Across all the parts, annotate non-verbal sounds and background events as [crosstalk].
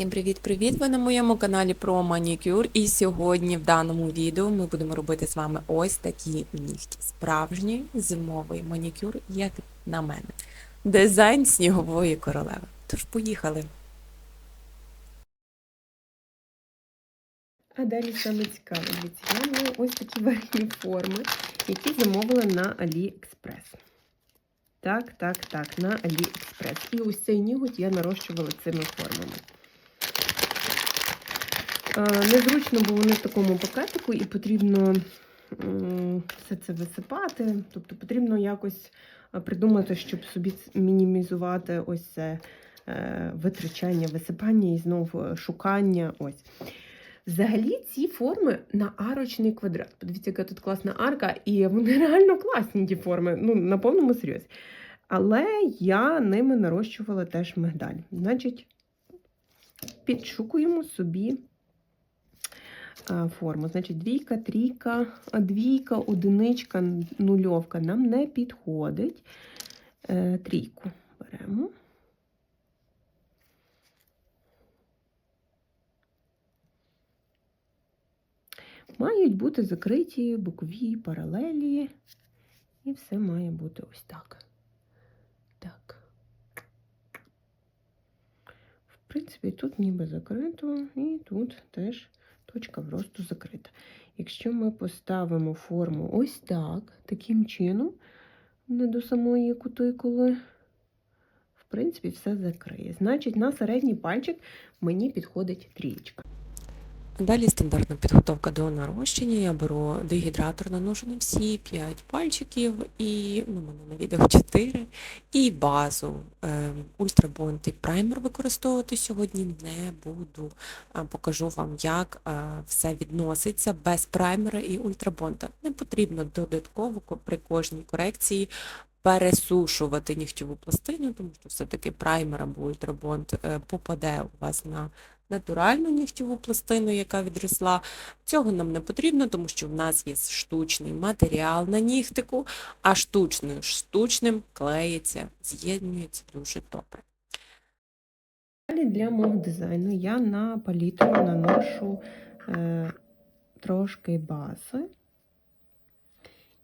Всім привіт-привіт! Ви на моєму каналі про манікюр. І сьогодні в даному відео ми будемо робити з вами ось такі нігті. Справжній зимовий манікюр, як на мене. Дизайн снігової королеви. Тож поїхали! А далі саме цікаве, я маю ось такі верхні форми, які замовила на AliExpress. Так, так, так, на AliExpress. І ось цей ніготь я нарощувала цими формами. Е, Незручно, бо вони в такому пакетику, і потрібно все це висипати. Тобто потрібно якось е, придумати, щоб собі мінімізувати ось це е, витрачання, висипання і знову е, шукання. Ось. Взагалі ці форми на арочний квадрат. Подивіться, яка тут класна арка, і вони [laughs] реально класні ті форми, ну на повному серйозі. Але я ними нарощувала теж мигдаль. Значить, підшукуємо собі форму. Значить, двійка, трійка, двійка, одиничка, нульовка нам не підходить. Е, трійку беремо. Мають бути закриті бокові паралелі, і все має бути ось так. Так. В принципі, тут ніби закрито, і тут теж точка просто закрита. Якщо ми поставимо форму ось так, таким чином, не до самої кутикули, в принципі, все закриє. Значить, на середній пальчик мені підходить трієчка. Далі стандартна підготовка до нарощення. Я беру дегідратор, наношу на всі 5 пальчиків, і ну, мене на відео 4, і базу. Е, Ультрабонд і праймер використовувати сьогодні не буду. Покажу вам, як е, все відноситься без праймера і ультрабонда. Не потрібно додатково при кожній корекції пересушувати нігтєву пластину, тому що все-таки праймер або ультрабонд е, попаде у вас на натуральну нігтєву пластину, яка відросла. Цього нам не потрібно, тому що в нас є штучний матеріал на нігтику, а штучною штучним клеїться, з'єднується дуже добре. Далі для мого дизайну я на палітру наношу е, трошки бази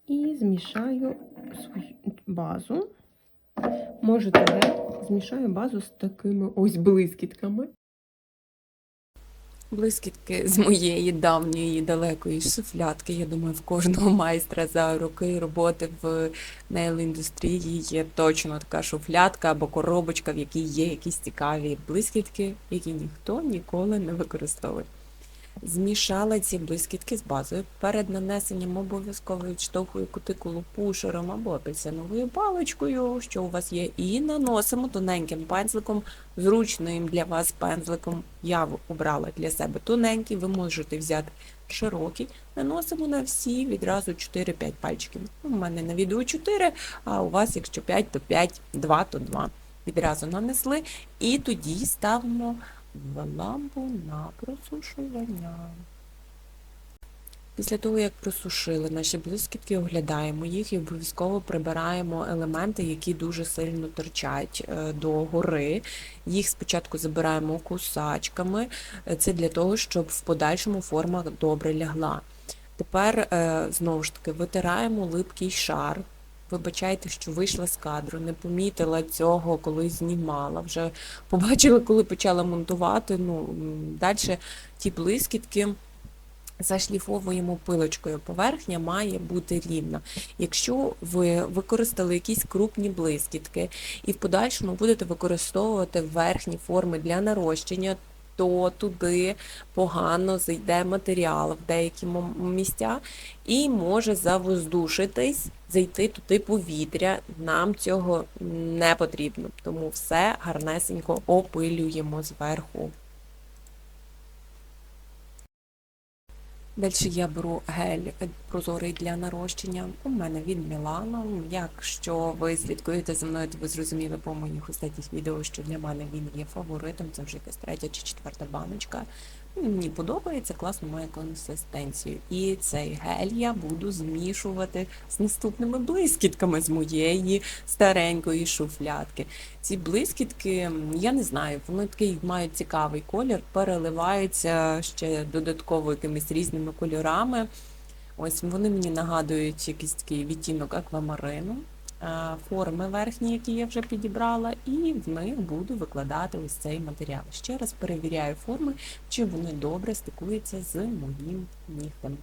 і змішаю свою базу. Можете змішаю базу з такими ось блискітками. Блискітки з моєї давньої далекої шуфлятки. Я думаю, в кожного майстра за роки роботи в нейл-індустрії є точно така шуфлятка або коробочка, в якій є якісь цікаві блискітки, які ніхто ніколи не використовує. Змішала ці блискітки з базою. Перед нанесенням обов'язково відштовхую кутикулу пушером або апельсиновою паличкою, що у вас є, і наносимо тоненьким пензликом, зручним для вас пензликом. Я обрала для себе тоненький, ви можете взяти широкий. Наносимо на всі відразу 4-5 пальчиків. У мене на відео 4, а у вас, якщо 5, то 5, 2, то 2. Відразу нанесли. І тоді ставимо в лампу на просушування. Після того, як просушили наші блискітки, оглядаємо їх і обов'язково прибираємо елементи, які дуже сильно торчать е, до гори. Їх спочатку забираємо кусачками. Це для того, щоб в подальшому форма добре лягла. Тепер е, знову ж таки витираємо липкий шар. Вибачайте, що вийшла з кадру, не помітила цього, коли знімала. Вже побачила, коли почала монтувати. Ну, далі ті блискітки зашліфовуємо пилочкою. Поверхня має бути рівна. Якщо ви використали якісь крупні блискітки і в подальшому будете використовувати верхні форми для нарощення, то туди погано зайде матеріал в деякі місця і може завоздушитись, зайти туди повітря. Нам цього не потрібно. Тому все гарнесенько опилюємо зверху. Далі я беру гель прозорий для нарощення. У мене від Мілано. Якщо ви слідкуєте за мною, то ви зрозуміли по моїх останніх відео, що для мене він є фаворитом. Це вже якась третя чи четверта баночка. Мені подобається, класно має консистенцію. І цей гель я буду змішувати з наступними блискітками з моєї старенької шуфлядки. Ці блискітки, я не знаю, вони такий мають цікавий колір, переливаються ще додатково якимись різними кольорами. Ось вони мені нагадують якийсь такий відтінок аквамарину, форми верхні, які я вже підібрала, і в них буду викладати ось цей матеріал. Ще раз перевіряю форми, чи вони добре стикуються з моїм нігтем.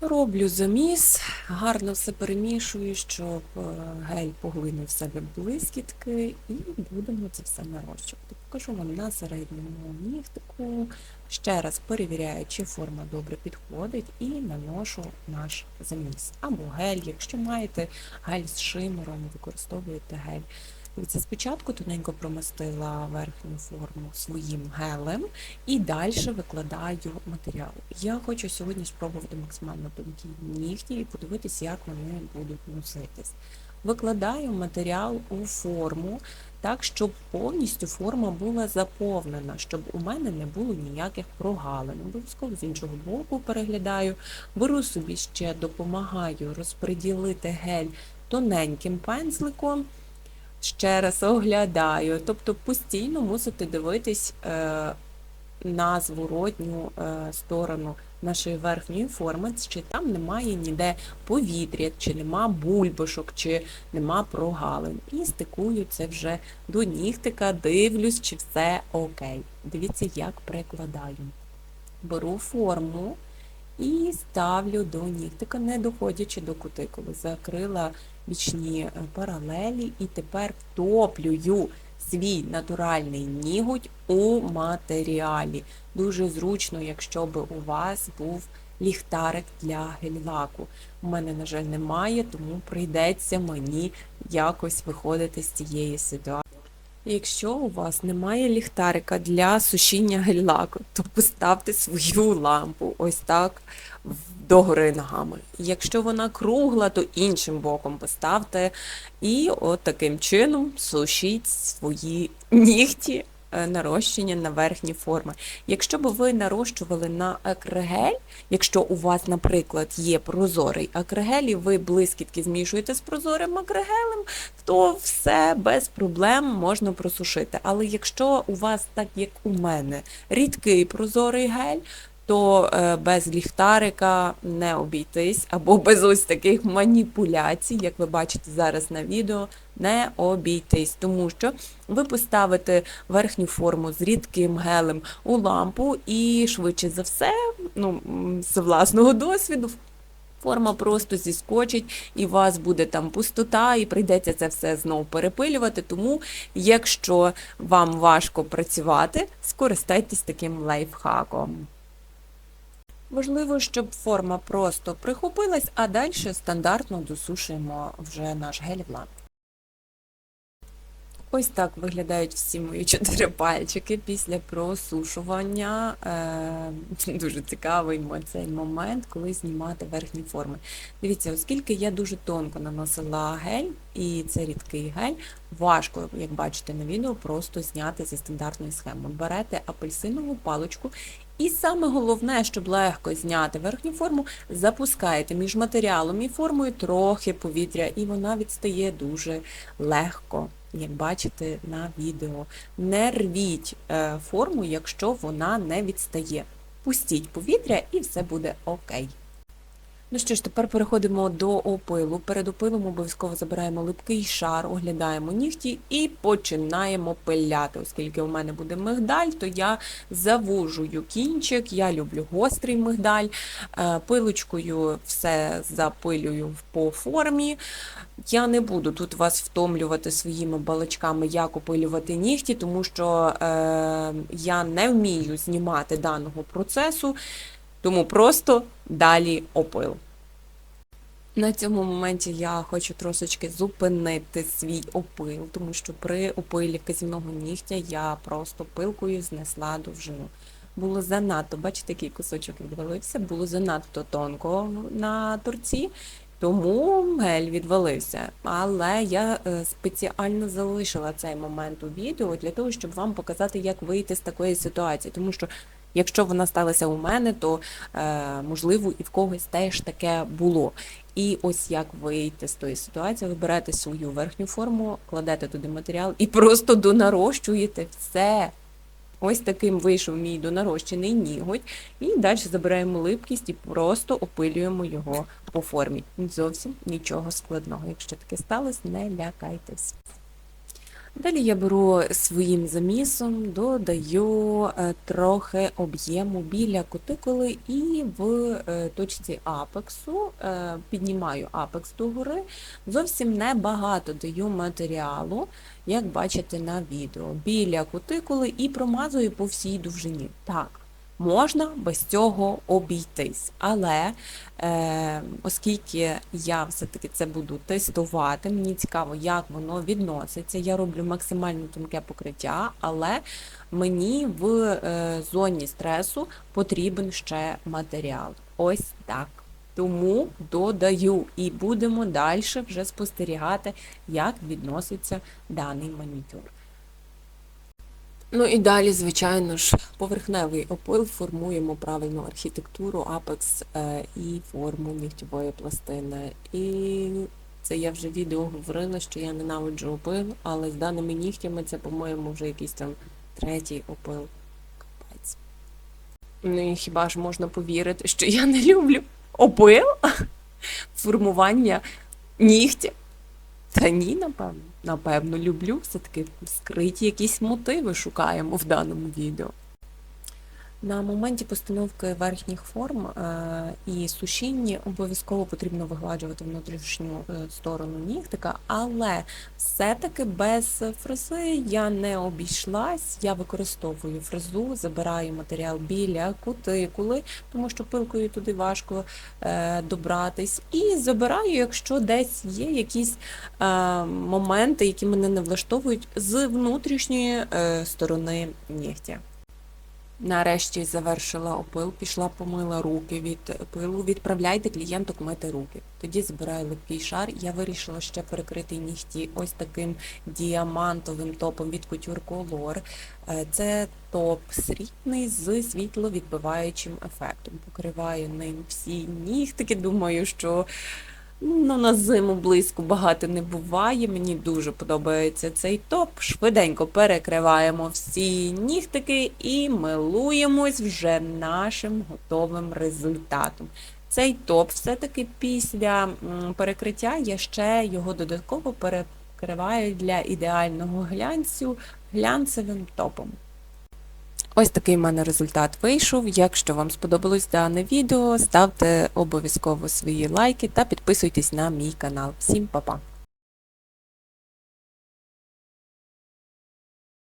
Роблю заміс, гарно все перемішую, щоб е, гель поглинув в себе блискітки, і будемо це все нарощувати. Покажу вам на середньому нігтику. Ще раз перевіряю, чи форма добре підходить, і наношу наш заміс. Або гель, якщо маєте гель з шимером, використовуєте гель. Дивіться, спочатку тоненько промастила верхню форму своїм гелем і далі викладаю матеріал. Я хочу сьогодні спробувати максимально тонкі нігті і подивитися, як вони будуть носитись. Викладаю матеріал у форму так, щоб повністю форма була заповнена, щоб у мене не було ніяких прогалин. Обов'язково з іншого боку переглядаю, беру собі ще допомагаю розподілити гель тоненьким пензликом. Ще раз оглядаю, тобто постійно мусите дивитись е, на зворотню е, сторону нашої верхньої форми, чи там немає ніде повітря, чи нема бульбашок, чи нема прогалин. І стикую це вже до нігтика, дивлюсь, чи все окей. Дивіться, як перекладаю. Беру форму і ставлю до нігтика, не доходячи до кутикули. Закрила бічні е, паралелі і тепер втоплюю свій натуральний нігуть у матеріалі. Дуже зручно, якщо би у вас був ліхтарик для гель-лаку. У мене, на жаль, немає, тому прийдеться мені якось виходити з цієї ситуації. Якщо у вас немає ліхтарика для сушіння гель-лаку, то поставте свою лампу ось так догори ногами. Якщо вона кругла, то іншим боком поставте і от таким чином сушіть свої нігті нарощення на верхні форми. Якщо б ви нарощували на акригель, якщо у вас, наприклад, є прозорий акригель, і ви блискітки змішуєте з прозорим акригелем, то все без проблем можна просушити. Але якщо у вас, так як у мене, рідкий прозорий гель, то е, без ліхтарика не обійтись, або без ось таких маніпуляцій, як ви бачите зараз на відео, не обійтись, тому що ви поставите верхню форму з рідким гелем у лампу, і швидше за все, ну з власного досвіду, форма просто зіскочить, і у вас буде там пустота, і прийдеться це все знову перепилювати. Тому, якщо вам важко працювати, скористайтесь таким лайфхаком. Важливо, щоб форма просто прихопилась, а далі стандартно досушуємо вже наш гель в лампі. Ось так виглядають всі мої чотири пальчики після просушування. Е, дуже цікавий цей момент, коли знімати верхні форми. Дивіться, оскільки я дуже тонко наносила гель, і це рідкий гель, важко, як бачите на відео, просто зняти зі стандартної схеми. Берете апельсинову паличку і саме головне, щоб легко зняти верхню форму, запускаєте між матеріалом і формою трохи повітря, і вона відстає дуже легко, як бачите на відео. Не рвіть е, форму, якщо вона не відстає. Пустіть повітря і все буде окей. Ну що ж, тепер переходимо до опилу. Перед опилом обов'язково забираємо липкий шар, оглядаємо нігті і починаємо пиляти. Оскільки у мене буде мигдаль, то я завужую кінчик, я люблю гострий мигдаль, Е, пилочкою все запилюю по формі. Я не буду тут вас втомлювати своїми балачками, як опилювати нігті, тому що е, я не вмію знімати даного процесу. Тому просто далі опил. На цьому моменті я хочу трошечки зупинити свій опил, тому що при опилі вказівного нігтя я просто пилкою знесла довжину. Було занадто, бачите, який кусочок відвалився, було занадто тонко на торці, Тому гель відвалився. Але я е, спеціально залишила цей момент у відео для того, щоб вам показати, як вийти з такої ситуації. Тому що якщо вона сталася у мене, то е, можливо і в когось теж таке було. І ось як вийти з тої ситуації, ви берете свою верхню форму, кладете туди матеріал і просто донарощуєте все. Ось таким вийшов мій донарощений ніготь. І далі забираємо липкість і просто опилюємо його по формі. Зовсім нічого складного. Якщо таке сталося, не лякайтесь. Далі я беру своїм замісом, додаю е, трохи об'єму біля кутикули і в е, точці апексу е, піднімаю апекс догори. Зовсім небагато даю матеріалу, як бачите на відео, біля кутикули і промазую по всій довжині. Так, можна без цього обійтись, але е, оскільки я все-таки це буду тестувати, мені цікаво, як воно відноситься. Я роблю максимально тонке покриття, але мені в е, зоні стресу потрібен ще матеріал. Ось так. Тому додаю і будемо далі вже спостерігати, як відноситься даний манікюр. Ну і далі, звичайно ж, поверхневий опил формуємо правильну архітектуру, апекс е, і форму нігтєвої пластини. І це я вже відео говорила, що я ненавиджу опил, але з даними нігтями це, по-моєму, вже якийсь там третій опил. Ну і хіба ж можна повірити, що я не люблю опил? [laughs] Формування нігтя? Та ні, напевно. Напевно, люблю. Все-таки скриті якісь мотиви шукаємо в даному відео. На моменті постановки верхніх форм е, і сушіння обов'язково потрібно вигладжувати внутрішню е, сторону нігтика, але все-таки без фрези я не обійшлась. Я використовую фрезу, забираю матеріал біля кутикули, тому що пилкою туди важко е, добратись. І забираю, якщо десь є якісь моменти, які мене не влаштовують з внутрішньої сторони нігтя. Нарешті завершила опил, пішла помила руки від пилу. Відправляйте клієнту мити руки. Тоді збираю липкий шар. Я вирішила ще перекрити нігті ось таким діамантовим топом від Couture Color. Е, Це топ срібний з світловідбиваючим ефектом. Покриваю ним всі нігтики. Думаю, що Ну, на зиму близько багато не буває. Мені дуже подобається цей топ. Швиденько перекриваємо всі нігтики і милуємось вже нашим готовим результатом. Цей топ все-таки після перекриття я ще його додатково перекриваю для ідеального глянцю глянцевим топом. Ось такий в мене результат вийшов. Якщо вам сподобалось дане відео, ставте обов'язково свої лайки та підписуйтесь на мій канал. Всім па-па!